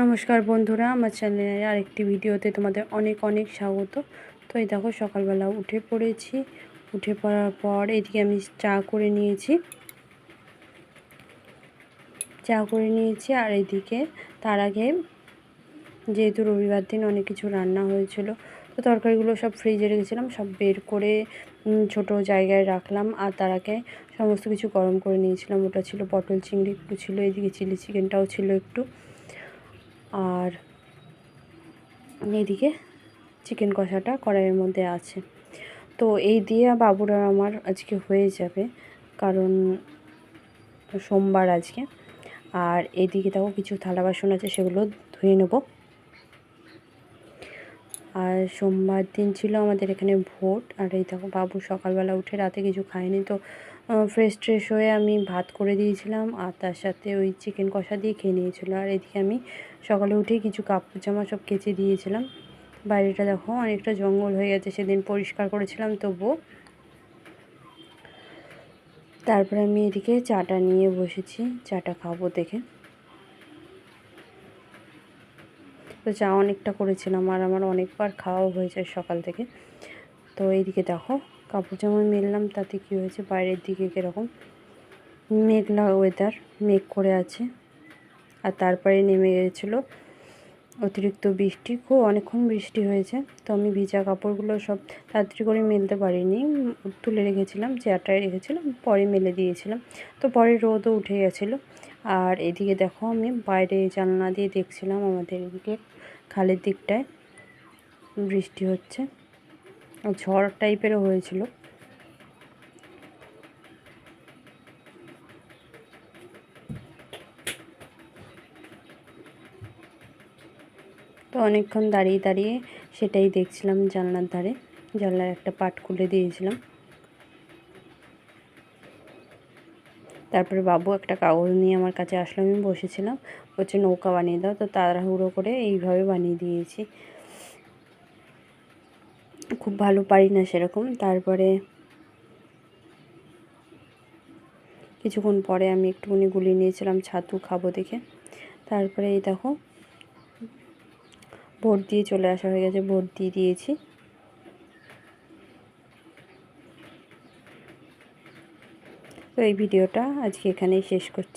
নমস্কার বন্ধুরা, আমার চ্যানেলের আরেকটি ভিডিওতে তোমাদের অনেক অনেক স্বাগত। তো এই দেখো সকালবেলা উঠে পড়েছি। উঠে পড়ার পর এদিকে আমি চা করে নিয়েছি। চা করে নিয়েছি আর এদিকে তার আগে যেহেতু রবিবার দিন অনেক কিছু রান্না হয়েছিল, তো তরকারিগুলো সব ফ্রিজে রেখেছিলাম, সব বের করে ছোট জায়গায় রাখলাম আর তার আগে সমস্ত কিছু গরম করে নিয়েছিলাম। ওটা ছিল পটল চিংড়ি, একটু ছিল এদিকে চিলি চিকেনটাও ছিল একটু। আর এদিকে চিকেন কষাটা কড়াইয়ের মধ্যে আছে। তো এই দিয়ে বাবুরা আমার আজকে হয়ে যাবে, কারণ সোমবার আজকে। আর এদিকে দেখো কিছু থালা বাসন আছে, সেগুলো ধুয়ে নেব। আর সোমবার দিন ছিল আমাদের এখানে ভোট, আর এই দেখো বাবু সকালবেলা উঠে রাতে কিছু খায়নি, তো ফ্রেশ ট্রেশ হয়ে আমি ভাত করে দিয়েছিলাম আর তার সাথে ওই চিকেন কষা দিয়ে খেয়ে নিয়েছিল। আর এদিকে আমি সকালে উঠেই কিছু কাপড় জামা সব কেচে দিয়েছিলাম। বাইরেটা দেখো অনেকটা জঙ্গল হয়ে গেছে, সেদিন পরিষ্কার করেছিলাম তবুও। তারপরে আমি এদিকে চাটা নিয়ে বসেছি, চাটা খাব দেখে। তো চা অনেকটা করেছিলাম আর আমার অনেকবার খাওয়াও হয়েছে সকাল থেকে। তো এইদিকে দেখো, কাপড় জামা মেললাম, তাতে কী হয়েছে? বাইরের দিকে কীরকম মেঘলা ওয়েদার মেঘ করে আছে। আর তারপরে নেমে গেছিল অতিরিক্ত বৃষ্টি, খুব অনেকক্ষণ বৃষ্টি হয়েছে। তো আমি ভিজা কাপড়গুলো সব তাড়াতাড়ি করে মেলতে পারিনি। তুলে রেখেছিলাম, চেয়ারটায় রেখেছিলাম, পরে মেলে দিয়েছিলাম। তো পরে রোদও উঠে গেছিল। আর এদিকে দেখো, আমি বাইরে জানলা দিয়ে দেখছিলাম আমাদের এদিকে খালের দিকটায় বৃষ্টি হচ্ছে। ঝড় টাইপেরও হয়েছিল। তো অনেকক্ষণ দাঁড়িয়ে দাঁড়িয়ে সেটাই দেখছিলাম জানলার ধারে। জানলার একটা পাট খুলে দিয়েছিলাম। তারপরে বাবু একটা কাগজ নিয়ে আমার কাছে আসলো, আমি বসেছিলাম। হচ্ছে নৌকা বানিয়ে দাও। তো তাড়াহুড়ো করে এইভাবে বানিয়ে দিয়েছি। খুব ভালো পারি না সেরকম। তারপরে কিছুক্ষণ পরে আমি একটুখানি গুলিয়ে নিয়েছিলাম, ছাতু খাব দেখে। তারপরে এই দেখো, ভোট দিয়ে চলে আসা হয়ে গেছে, ভোট দিয়ে দিয়েছি। তো এই ভিডিওটা আজকে এখানেই শেষ করছি।